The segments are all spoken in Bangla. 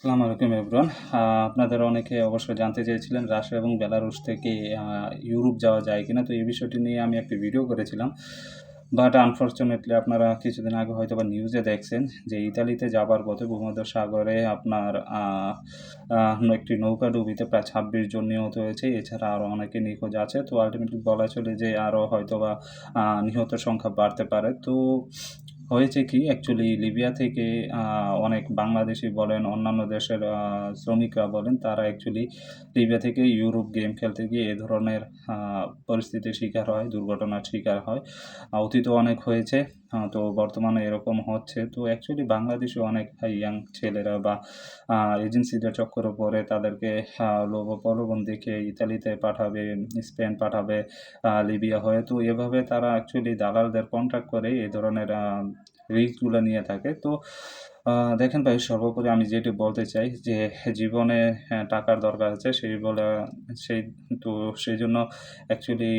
আসসালামু আলাইকুম এভরিওয়ান। আপনাদের অনেকে অবশ্যই জানতে চেয়েছিলেন রাশিয়া এবং বেলারুশ থেকে ইউরোপ যাওয়া যায় কিনা। তো এই বিষয়টি নিয়ে আমি একটি ভিডিও করেছিলাম। বাট আনফর্চুনেটলি আপনারা কিছুদিন আগে হয়তো বা নিউজে দেখছেন যে ইতালিতে যাবার পথে ভূমধ্য সাগরে আপনার একটি নৌকা ডুবিতে প্রায় ছাব্বিশ জন নিহত হয়েছে। এছাড়া আরও অনেকে নিখোঁজ আছে। তো আলটিমেটলি বলা চলে যে আরও হয়তো বা আহ, নিহতের সংখ্যা বাড়তে পারে। তো হয়েছে কি অ্যাকচুয়ালি লিবিয়া থেকে অনেক বাংলাদেশি বলেন, অন্যান্য দেশের শ্রমিকরা বলেন, তারা অ্যাকচুয়ালি লিবিয়া থেকে ইউরোপ গেম খেলতে গিয়ে এ ধরনের পরিস্থিতির শিকার হয়, দুর্ঘটনার শিকার হয়। অতীত অনেক হয়েছে। তো বর্তমানে এরকম হচ্ছে। তো অ্যাকচুয়ালি বাংলাদেশে অনেক ইয়াং ছেলেরা বা এজেন্সিদের চক্করে পড়ে তাদেরকে আহ, লোভ প্রলোভন দেখে ইতালিতে পাঠাবে স্পেন পাঠাবে লিবিয়া হয়ে। তো এভাবে তারা অ্যাকচুয়ালি দালালদের কন্ট্রাক্ট করে এই ধরনের রিস্কগুলো নিয়ে থাকে। তো দেখেন ভাই সর্বোপরি আমি যেটি বলতে চাই যে জীবনে হ্যাঁ, টাকার দরকার আছে। সেই বলে সেই তো সেই জন্য অ্যাকচুয়ালি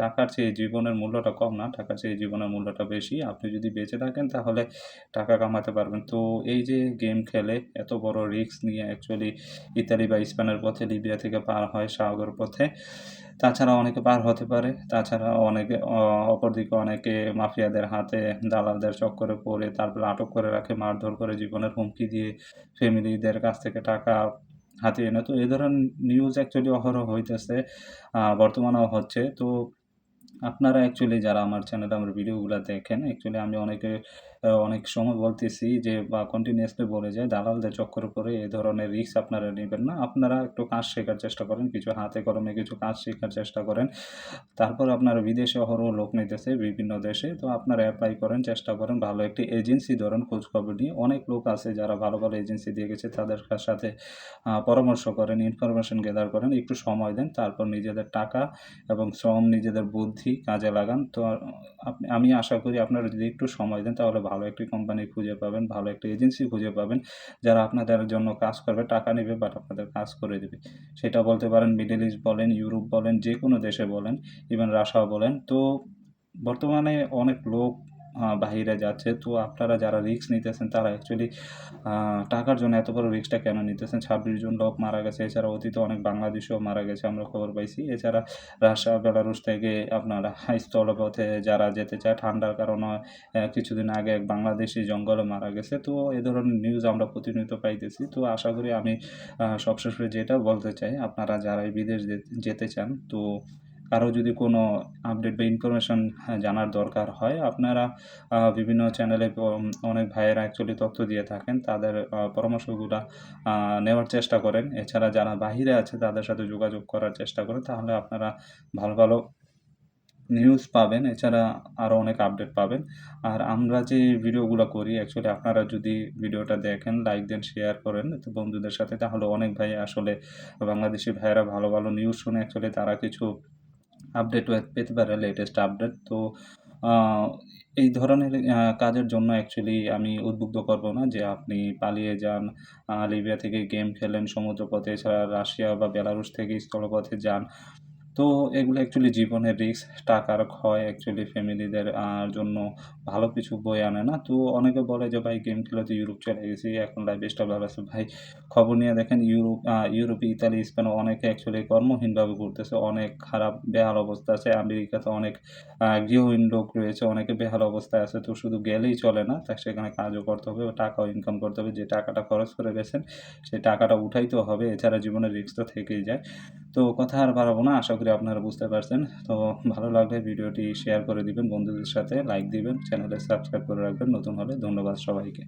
টাকার চেয়ে জীবনের মূল্যটা কম না, টাকার চেয়ে জীবনের মূল্যটা বেশি। আপনি যদি বেঁচে থাকেন তাহলে টাকা কামাতে পারবেন। তো এই যে গেম খেলে এত বড় রিস্ক নিয়ে অ্যাকচুয়ালি ইতালি বা স্পেনের পথে, লিবিয়া থেকে পার হয় সাগর পথে। তাছাড়া অনেকে পার হতে পারে, তাছাড়া অনেকে অপরদিকে অনেকে মাফিয়াদের হাতে দালালদের চক্করে পড়ে, তারপর আটক করে রাখে, মারধর করে জীবনের হুমকি দিয়ে ফ্যামিলিদের কাছ থেকে টাকা হাতিয়ে নেয়। তো এই ধরনের নিউজ অ্যাকচুয়ালি অহরহ হইতেছে বর্তমানেও হচ্ছে। তো আপনারা অ্যাকচুয়ালি যারা আমার চ্যানেলে আমার ভিডিওগুলো দেখেন অ্যাকচুয়ালি আমি অনেকে অনেক সময় বলতেছি যে, বা কন্টিনিউসলি বলে যায় দালালদের চক্করে পড়ে এই ধরনের রিস্ক আপনারা নেবেন না। আপনারা একটু কাজ শেখার চেষ্টা করেন, কিছু হাতে কলমে কিছু কাজ শেখার চেষ্টা করেন। তারপর আপনারা বিদেশে অহরহ লোক নিতেছে বিভিন্ন দেশে, তো আপনারা অ্যাপ্লাই করেন, চেষ্টা করেন। ভালো একটি এজেন্সি ধরেন খোঁজ খবর নিয়ে। অনেক লোক আছে যারা ভালো ভালো এজেন্সি দিয়ে গেছে, তাদের সাথে পরামর্শ করেন ইনফরমেশন গ্যাদার করেন, একটু সময় দেন, তারপর নিজেদের টাকা এবং শ্রম, নিজেদের বুদ্ধি কাজে লাগান। তো আমি আশা করি আপনারা যদি একটু সময় দেন, তাহলে ভালো একটি কোম্পানি খুঁজে পাবেন, ভালো একটি এজেন্সি খুঁজে পাবেন, যারা আপনাদের জন্য কাজ করবে, টাকা নেবে বাট আপনাদের কাজ করে দেবে। সেটা বলতে পারেন মিডল ইস্ট বলেন ইউরোপ বলেন যে কোনো দেশে বলেন ইভেন রাশিয়া বলেন। তো বর্তমানে অনেক লোক বাহিরে যাচ্ছে। তো আপনারা যারা রিস্ক নিতেছেন, তারা অ্যাকচুয়ালি টাকার জন্য এত বড় রিস্কটা কেন নিতেছেন? ছাব্বিশ জন লোক মারা গেছে। এছাড়া অতীতে অনেক বাংলাদেশেও মারা গেছে, আমরা খবর পাইছি। এছাড়া রাশিয়া, বেলারুশ থেকে আপনারা স্থলপথে যারা যেতে চায়, ঠান্ডার কারণে কিছুদিন আগে এক বাংলাদেশি জঙ্গলে মারা গেছে। তো এ ধরনের নিউজ আমরা প্রতিনিয়ত পাইতেছি। তো আশা করি আমি সবশেষে যেটা বলতে চাই, আপনারা যারাই বিদেশ যেতে চান, তো কারও যদি কোনো আপডেট বা ইনফরমেশন জানার দরকার হয়, আপনারা বিভিন্ন চ্যানেলে অনেক ভাইয়েরা অ্যাকচুয়ালি তথ্য দিয়ে থাকেন, তাদের পরামর্শগুলো নেওয়ার চেষ্টা করেন। এছাড়া যারা বাহিরে আছে, তাদের সাথে যোগাযোগ করার চেষ্টা করেন, তাহলে আপনারা ভালো ভালো নিউজ পাবেন। এছাড়া আরও অনেক আপডেট পাবেন। আর আমরা যে ভিডিওগুলো করি অ্যাকচুয়ালি আপনারা যদি ভিডিওটা দেখেন লাইক দেন শেয়ার করেন, তো বন্ধুদের সাথে, তাহলে অনেক ভাই আসলে বাংলাদেশি ভাইয়েরা ভালো ভালো নিউজ শুনে অ্যাকচুয়ালি তারা কিছু আপডেট পেতে পারে লেটেস্ট আপডেট তো এই ধরনের কাজের জন্য অ্যাকচুয়ালি আমি উদ্বুদ্ধ করব না যে আপনি পালিয়ে যান লিবিয়া থেকে গেম খেলেন, সমুদ্রপথে এছাড়া রাশিয়া বা বেলারুশ থেকে স্থলপথে যান। তো এগুলো অ্যাকচুয়ালি জীবনের রিস্ক টাকার ক্ষয় অ্যাকচুয়ালি ফ্যামিলিদের জন্য ভালো কিছু বই আনে না। তো অনেকে বলে যে, ভাই গেম খেলে তো ইউরোপ চলে গেছি, এখন লাইফ স্টাইল ভালো আছে। ভাই, খবর নিয়ে দেখেন ইউরোপ ইউরোপে ইতালি স্পেন অনেকে অ্যাকচুয়ালি কর্মহীনভাবে ঘুরতেছে। অনেক খারাপ, বেহাল অবস্থা আছে। আমেরিকাতে অনেক গৃহহীন লোক রয়েছে, অনেকে বেহাল অবস্থায় আছে। তো শুধু গেলেই চলে না তাই সেখানে কাজও করতে হবে, টাকাও ইনকাম করতে হবে। যে টাকাটা খরচ করে গেছেন সেই টাকাটা উঠাইতে হবে। এছাড়া জীবনের রিস্ক তো থেকেই যায়। তো কথা আর বাড়াবো না, আশা করি আপনারা বুঝতে পারছেন। তো ভালো লাগলে ভিডিওটি শেয়ার করে দিবেন, বন্ধুদের সাথে লাইক দিবেন চ্যানেলে সাবস্ক্রাইব করে রাখবেন। নতুন হলে ধন্যবাদ সবাইকে।